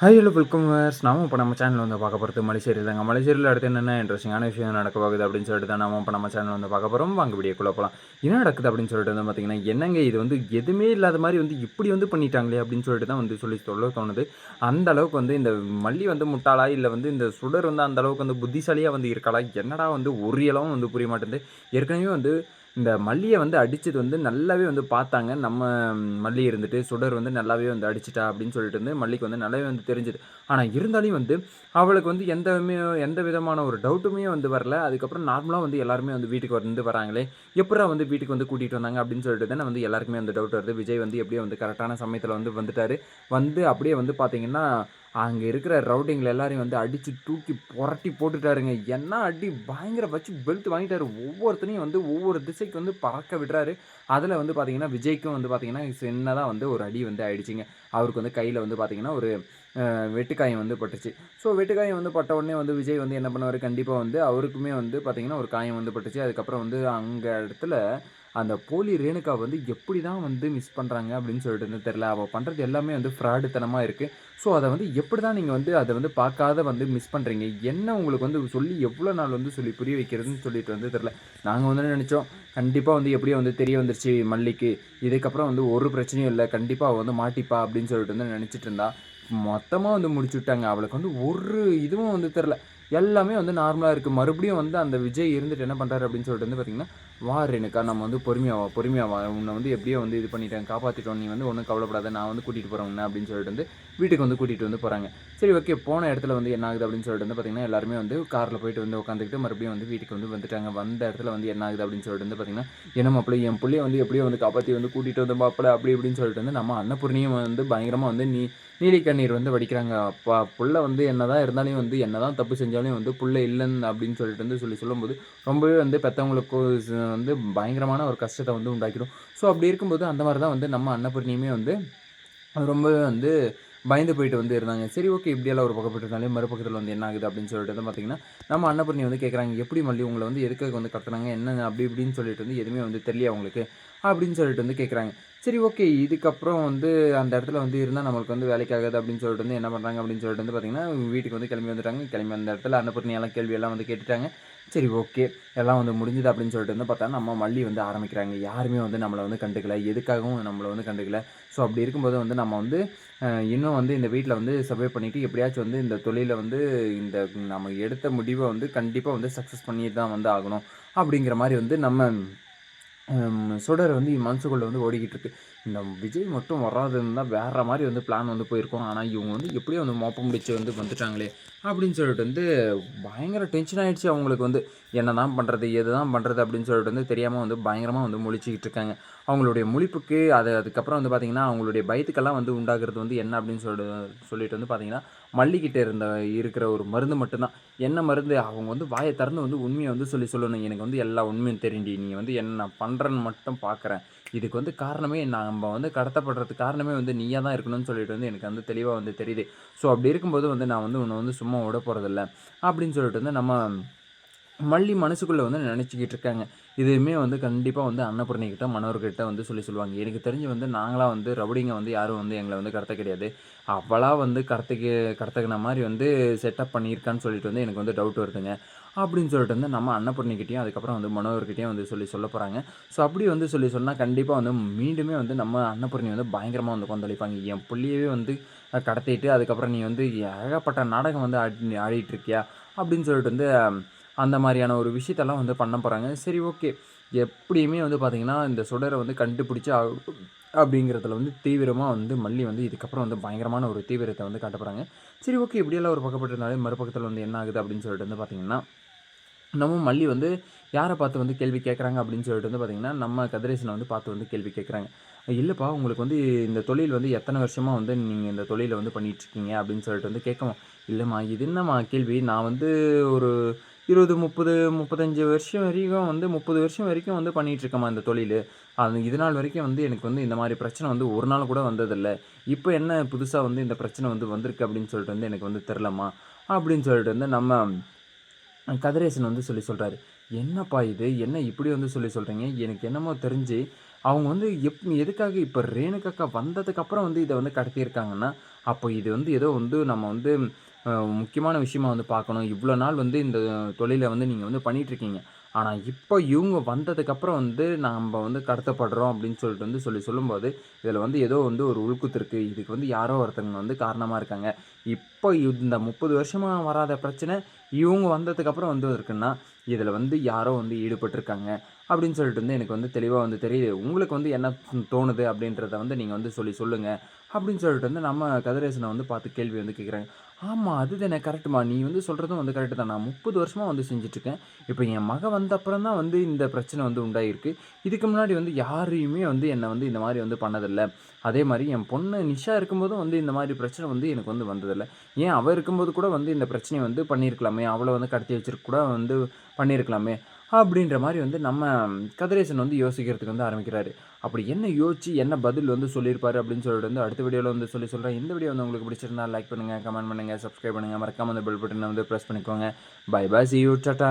Hi hello welcome verse நாம இப்போ நம்ம சேனல் வந்து பார்க்க போகிறது மலைசேரியில் தாங்க. மலைசேரியில் அடுத்து என்னென்ன இன்ட்ரெஸ்டிங்கான விஷயம் நடக்க போகுது அப்படின்னு சொல்லிட்டு தான் நம்ம இப்போ நம்ம சேனல் வந்து பார்க்க போகிறோம் வாங்க வீடியோக்குள்ளே போகலாம் என்ன நடக்குது அப்படின்னு சொல்லிட்டு வந்து பார்த்தீங்கன்னா என்னங்க இது வந்து எதுவுமே இல்லாத மாதிரி வந்து இப்படி வந்து பண்ணிட்டாங்களே அப்படின்னு சொல்லிட்டு தான் வந்து சொல்லி சொல்ல தோணுது. அந்த அளவுக்கு வந்து இந்த மல்லி வந்து முட்டாளா இல்லை வந்து இந்த சுடர் வந்து அந்த அளவுக்கு வந்து புத்திசாலியாக வந்து இருக்காளா? என்னடா வந்து ஒரு இளவும் வந்து புரிய மாட்டேங்குது. ஏற்கனவே வந்து இந்த மல்லியை வந்து அடித்தது வந்து நல்லாவே வந்து பார்த்தாங்க. நம்ம மல்லி இருந்துட்டு சுடர் வந்து நல்லாவே வந்து அடிச்சிட்டா அப்படின்னு சொல்லிட்டு வந்து மல்லிக்கு வந்து நல்லாவே வந்து தெரிஞ்சுது. ஆனால் இருந்தாலும் வந்து அவளுக்கு வந்து எந்த எந்த விதமான ஒரு டவுட்டுமே வந்து வரல. அதுக்கப்புறம் நார்மலாக வந்து எல்லாருமே வந்து வீட்டுக்கு வந்து வராங்களே. எப்படா வந்து வீட்டுக்கு வந்து கூட்டிகிட்டு வந்தாங்க அப்படின்னு சொல்லிட்டு தானே வந்து எல்லாருக்குமே வந்து டவுட் வருது. விஜய் வந்து எப்படியோ வந்து கரெக்டான சமயத்தில் வந்து வந்துட்டார். வந்து அப்படியே வந்து பார்த்தீங்கன்னா அங்கே இருக்கிற ரவுடிங்கில் எல்லாரையும் வந்து அடித்து தூக்கி புரட்டி போட்டுட்டாருங்க. என்ன அடி பயங்கர வச்சு பெல்ட் வாங்கிட்டாரு. ஒவ்வொருத்தனையும் வந்து ஒவ்வொரு திசைக்கு வந்து பறக்க விடுறாரு. அதில் வந்து பார்த்தீங்கன்னா விஜய்க்கும் வந்து பார்த்தீங்கன்னா சின்னதாக வந்து ஒரு அடி வந்து ஆயிடுச்சிங்க. அவருக்கு வந்து கையில் வந்து பார்த்தீங்கன்னா ஒரு வெட்டுக்காயம் வந்து பட்டுச்சு. ஸோ வெட்டுக்காயம் வந்து பட்ட உடனே வந்து விஜய் வந்து என்ன பண்ணுவார்? கண்டிப்பாக வந்து அவருக்குமே வந்து பார்த்திங்கன்னா ஒரு காயம் வந்து பட்டுச்சு. அதுக்கப்புறம் வந்து அங்கே இடத்துல அந்த போலி ரேணுகா வந்து எப்படி தான் வந்து மிஸ் பண்ணுறாங்க அப்படின்னு சொல்லிட்டு வந்து தெரில அவள் பண்ணுறது எல்லாமே வந்து ஃப்ராடுத்தனமாக இருக்குது ஸோ அதை வந்து எப்படி தான் நீங்கள் வந்து அதை வந்து பார்க்காத வந்து மிஸ் பண்ணுறீங்க என்ன உங்களுக்கு வந்து சொல்லி எவ்வளோ நாள் வந்து சொல்லி புரிய வைக்கிறதுன்னு சொல்லிட்டு வந்து தெரில நாங்கள் வந்து நினச்சோம்? கண்டிப்பாக வந்து எப்படியோ வந்து தெரிய வந்துருச்சு மல்லிக்கு. இதுக்கப்புறம் வந்து ஒரு பிரச்சனையும் இல்லை. கண்டிப்பாக அவள் வந்து மாட்டிப்பா அப்படின்னு சொல்லிட்டு வந்து நினச்சிட்டு இருந்தா. மொத்தமாக வந்து முடிச்சு விட்டாங்க. அவளுக்கு வந்து ஒரு இதுவும் வந்து தெரில எல்லாமே வந்து நார்மலாக இருக்குது மறுபடியும் வந்து அந்த விஜய் இருந்துட்டு என்ன பண்ணுறாரு அப்படின்னு சொல்லிட்டு வந்து பார்த்திங்கன்னா வா ரேணுக்கா நம்ம வந்து பொறுமையாவா பொறுமையாவா உன்னை வந்து எப்படியோ வந்து இது பண்ணிட்டேன் காப்பாற்றிட்டோம் நீ வந்து ஒன்றும் கவலைப்படாத நான் வந்து கூட்டிகிட்டு போகிறேன் உன்னை அப்படின்னு சொல்லிட்டு வந்து வீட்டுக்கு வந்து கூட்டிகிட்டு வந்து போகிறாங்க சரி ஓகே போன இடத்துல வந்து என்ன ஆகுது அப்படின்னு சொல்லிட்டு வந்து பார்த்திங்கன்னா எல்லாருமே வந்து காரில் போயிட்டு வந்து உட்காந்துக்கிட்டு மறுபடியும் வந்து வீட்டுக்கு வந்து வந்துட்டாங்க. வந்த இடத்துல வந்து என்ன ஆகுது அப்படின்னு சொல்லிட்டு வந்து பார்த்திங்கன்னா என்ன மாப்பிள்ளை என் பிள்ளைய வந்து எப்படியோ வந்து காப்பாற்றி வந்து கூட்டிகிட்டு வந்து மாப்பிள்ளை அப்படி இப்படின்னு சொல்லிட்டு வந்து நம்ம அன்னபூர்ணியும் வந்து பயங்கரமாக வந்து நீ நீலி கண்ணீர் வந்து வடிக்கிறாங்க. அப்பா புள்ள வந்து என்ன தான் இருந்தாலும் வந்து என்ன தான் தப்பு செஞ்சாலும் வந்து புள்ள இல்லைன்னு அப்படின்னு சொல்லிட்டு வந்து சொல்லி சொல்லும்போது ரொம்பவே வந்து பெற்றவங்களுக்கு வந்து பயங்கரமான ஒரு கஷ்டத்தை வந்து உண்டாக்கிடும். ஸோ அப்படி இருக்கும்போது அந்த மாதிரி தான் வந்து நம்ம அன்னபூர்ணியுமே வந்து ரொம்பவே வந்து பயந்து போயிட்டு வந்து இருந்தாங்க. சரி ஓகே இப்படியெல்லாம் ஒரு பக்கப்பட்டு இருந்தாலே மறுபக்கத்தில் வந்து என்ன ஆகுது அப்படின்னு சொல்லிட்டு வந்து பார்த்தீங்கன்னா நம்ம அன்னபூர்ணி வந்து கேட்குறாங்க எப்படி மல்லி உங்களை வந்து எதுக்காக வந்து கட்டுறாங்க என்ன அப்படி இப்படின்னு சொல்லிட்டு வந்து எதுவுமே வந்து தெரியல அவங்களுக்கு அப்படின்னு சொல்லிட்டு வந்து கேட்குறாங்க சரி ஓகே இதுக்கப்புறம் வந்து அந்த இடத்துல வந்து இருந்தால் நம்மளுக்கு வந்து வேலைக்காகாது அப்படின்னு சொல்லிட்டு வந்து என்ன பண்ணுறாங்க அப்படின்னு சொல்லிட்டு வந்து பார்த்திங்கன்னா வீட்டுக்கு வந்து கிளம்பி வந்துட்டாங்க. கிளம்பி அந்த இடத்துல அன்னபூர்ணியெல்லாம் கேள்வியெல்லாம் வந்து கேட்டுட்டாங்க. சரி ஓகே. எல்லாம் வந்து முடிஞ்சுது அப்படின்னு சொல்லிட்டு வந்து பார்த்தா நம்ம மல்லி வந்து ஆரம்பிக்கிறாங்க. யாருமே வந்து நம்மளை வந்து கண்டுக்கல. எதுக்காகவும் நம்மளை வந்து கண்டுக்கல. ஸோ அப்படி இருக்கும்போது வந்து நம்ம வந்து இன்னும் வந்து இந்த வீட்டில் வந்து சர்வே பண்ணிவிட்டு எப்படியாச்சும் வந்து இந்த தொழிலை வந்து இந்த நம்ம எடுத்த முடிவை வந்து கண்டிப்பாக வந்து சக்ஸஸ் பண்ணிட்டு தான் வந்து ஆகணும். அப்படிங்கிற மாதிரி வந்து நம்ம சுடர் வந்து மனசுக்குள்ளே வந்து ஓடிக்கிட்டு இருக்கு இந்த விஜய் மட்டும் வராதுன்னு தான் வேறு மாதிரி வந்து பிளான் வந்து போயிருக்கோம். ஆனால் இவங்க வந்து எப்படியும் வந்து மோப்பம் முடிச்சு வந்து வந்துட்டாங்களே அப்படின்னு சொல்லிட்டு வந்து பயங்கர டென்ஷன் ஆகிடுச்சு அவங்களுக்கு வந்து. என்ன தான் பண்ணுறது எது தான் பண்ணுறது அப்படின்னு சொல்லிட்டு வந்து தெரியாமல் வந்து பயங்கரமாக வந்து முழிச்சிக்கிட்டு இருக்காங்க அவங்களுடைய முழிப்புக்கு அது அதுக்கப்புறம் வந்து பார்த்திங்கன்னா அவங்களுடைய பயத்துக்கெல்லாம் வந்து உண்டாகிறது வந்து என்ன அப்படின்னு சொல்லிட்டு சொல்லிட்டு வந்து பார்த்திங்கன்னா மல்லிக்கிட்ட இருந்த இருக்கிற ஒரு மருந்து மட்டும்தான். என்ன மருந்து? அவங்க வந்து வாயை திறந்து வந்து உண்மையை வந்து சொல்லி சொல்லணும். எனக்கு வந்து எல்லா உண்மையும் தெரியுண்டி நீ வந்து என்ன பண்ணுறன்னு மட்டும் பார்க்குறேன் இதுக்கு வந்து காரணமே நம்ம வந்து கடத்தப்படுறதுக்கு காரணமே வந்து நீயாக தான் இருக்கணும்னு சொல்லிட்டு வந்து எனக்கு வந்து தெளிவாக வந்து தெரியுது. ஸோ அப்படி இருக்கும்போது வந்து நான் வந்து உன்னை வந்து சும்மா விட போகிறதில்ல அப்படின்னு சொல்லிட்டு வந்து நம்ம மல்லி மனசுக்குள்ளே வந்து நினச்சிக்கிட்டு இருக்காங்க. இதுவுமே வந்து கண்டிப்பாக வந்து அன்னபூர்ணிக்கிட்ட மனோர்கிட்ட வந்து சொல்லி சொல்லுவாங்க. எனக்கு தெரிஞ்சு வந்து நாங்களாம் வந்து ரவுடிங்க வந்து யாரும் வந்து எங்களை வந்து கடத்த கிடையாது. அவளாக வந்து கடத்துக்கு கடத்துக்கின மாதிரி வந்து செட்டப் பண்ணியிருக்கான்னு சொல்லிட்டு வந்து எனக்கு வந்து டவுட் வருதுங்க. அப்படின்னு சொல்லிட்டு வந்து நம்ம அன்னபூர்ணிக்கிட்டையும் அதுக்கப்புறம் வந்து மனோகர்கிட்டையும் வந்து சொல்லி சொல்ல போகிறாங்க ஸோ அப்படி வந்து சொல்லி சொன்னால் கண்டிப்பாக வந்து மீண்டுமே வந்து நம்ம அன்னபூர்ணி வந்து பயங்கரமாக வந்து கொந்தளிப்பாங்க. என் பிள்ளையவே வந்து கடத்திட்டு அதுக்கப்புறம் நீ வந்து ஏகப்பட்ட நாடகம் வந்து ஆடி ஆடிட்டுருக்கியா அப்படின்னு சொல்லிட்டு வந்து அந்த மாதிரியான ஒரு விஷயத்தெல்லாம் வந்து பண்ண போகிறாங்க சரி ஓகே. எப்படியுமே வந்து பார்த்திங்கன்னா இந்த சுடரை வந்து கண்டுபிடிச்சி அப்படிங்கிறதுல வந்து தீவிரமாக வந்து மல்லி வந்து இதுக்கப்புறம் வந்து பயங்கரமான ஒரு தீவிரத்தை வந்து காட்ட போகிறாங்க சரி ஓகே. இப்படியெல்லாம் ஒரு பக்கப்பட்டு இருந்தாலே மறுபக்கத்தில் வந்து என்ன ஆகுது அப்படின்னு சொல்லிட்டு வந்து பார்த்திங்கன்னா நம்ம மல்லி வந்து யாரை பார்த்து வந்து கேள்வி கேட்குறாங்க அப்படின்னு சொல்லிட்டு வந்து பார்த்திங்கன்னா நம்ம கதிரேசனை வந்து பார்த்து வந்து கேள்வி கேட்குறாங்க இல்லைப்பா உங்களுக்கு வந்து இந்த தொழில் வந்து எத்தனை வருஷமாக வந்து நீங்கள் இந்த தொழிலை வந்து பண்ணிகிட்ருக்கீங்க அப்படின்னு சொல்லிட்டு வந்து கேட்கவும் இல்லைம்மா இது என்னம்மா கேள்வி? நான் வந்து ஒரு இருபது முப்பது முப்பத்தஞ்சு வருஷம் வரைக்கும் வந்து முப்பது வருஷம் வரைக்கும் வந்து பண்ணிகிட்ருக்கேம்மா இந்த தொழில். அது இது நாள் வரைக்கும் வந்து எனக்கு வந்து இந்த மாதிரி பிரச்சனை வந்து ஒரு நாள் கூட வந்ததில்லை. இப்போ என்ன புதுசாக வந்து இந்த பிரச்சனை வந்து வந்திருக்கு அப்படின்னு சொல்லிட்டு வந்து எனக்கு வந்து தெரிலம்மா அப்படின்னு சொல்லிட்டு வந்து நம்ம கதிரேசன் வந்து சொல்லி சொல்கிறாரு என்னப்பா இது? என்ன இப்படி வந்து சொல்லி சொல்கிறீங்க எனக்கு என்னமோ தெரிஞ்சு அவங்க வந்து எப் எதுக்காக இப்போ ரேணுகாக்கா வந்ததுக்கப்புறம் வந்து இதை வந்து கடத்தியிருக்காங்கன்னா அப்போ இது வந்து ஏதோ வந்து நம்ம வந்து முக்கியமான விஷயமா வந்து பார்க்கணும். இவ்வளோ நாள் வந்து இந்த தொழிலை வந்து நீங்கள் வந்து பண்ணிகிட்ருக்கீங்க ஆனால் இப்போ இவங்க வந்ததுக்கப்புறம் வந்து நம்ம வந்து கடத்தப்படுறோம் அப்படின்னு சொல்லிட்டு வந்து சொல்லி சொல்லும்போது இதில் வந்து ஏதோ வந்து ஒரு உள்குத்து இருக்குது இதுக்கு வந்து யாரோ ஒருத்தங்க வந்து காரணமாக இருக்காங்க. இப்போ இந்த முப்பது வருஷமாக வராத பிரச்சனை இவங்க வந்ததுக்கப்புறம் வந்து இருக்குன்னா இதில் வந்து யாரோ வந்து ஈடுபட்டிருக்காங்க அப்படின்னு சொல்லிட்டு வந்து எனக்கு வந்து தெளிவாக வந்து தெரியுது. உங்களுக்கு வந்து என்ன தோணுது அப்படின்றத வந்து நீங்கள் வந்து சொல்லி சொல்லுங்கள் அப்படின்னு சொல்லிட்டு வந்து நம்ம கதிரேசனை வந்து பார்த்து கேள்வி வந்து கேட்குறாங்க. ஆமாம் அது தானே கரெக்டுமா நீ வந்து சொல்கிறதும் வந்து கரெக்டு தான். நான் முப்பது வருஷமாக வந்து செஞ்சுட்ருக்கேன். இப்போ என் மக வந்த அப்புறம் தான் வந்து இந்த பிரச்சனை வந்து உண்டாயிருக்கு. இதுக்கு முன்னாடி வந்து யாரையுமே வந்து என்னை வந்து இந்த மாதிரி வந்து பண்ணதில்லை. அதே மாதிரி என் பொண்ணு நிஷா இருக்கும்போதும் வந்து இந்த மாதிரி பிரச்சனை வந்து எனக்கு வந்து வந்ததில்லை. ஏன் அவள் இருக்கும்போது கூட வந்து இந்த பிரச்சனையை வந்து பண்ணியிருக்கலாமே? அவளை வந்து கடத்தி வச்சிருக்க கூட வந்து பண்ணியிருக்கலாமே? அப்படின்ற மாதிரி வந்து நம்ம கதிரேசன் வந்து யோசிக்கிறதுக்கு வந்து ஆரம்பிக்கிறாரு. அப்படி என்ன யோசிச்சு என்ன பதில் வந்து சொல்லியிருப்பாரு அப்படின்னு சொல்லிட்டு வந்து அடுத்த வீடியோவில் வந்து சொல்லி சொல்கிறேன் இந்த வீடியோ வந்து உங்களுக்கு பிடிச்சிருந்தா லைக் பண்ணுங்கள் கமெண்ட் பண்ணுங்கள் சப்ஸ்கிரைப் பண்ணுங்கள் மறக்காமல் அந்த பெல் பட்டனை வந்து ப்ரெஸ் பண்ணிக்கோங்க. Bye bye see you tata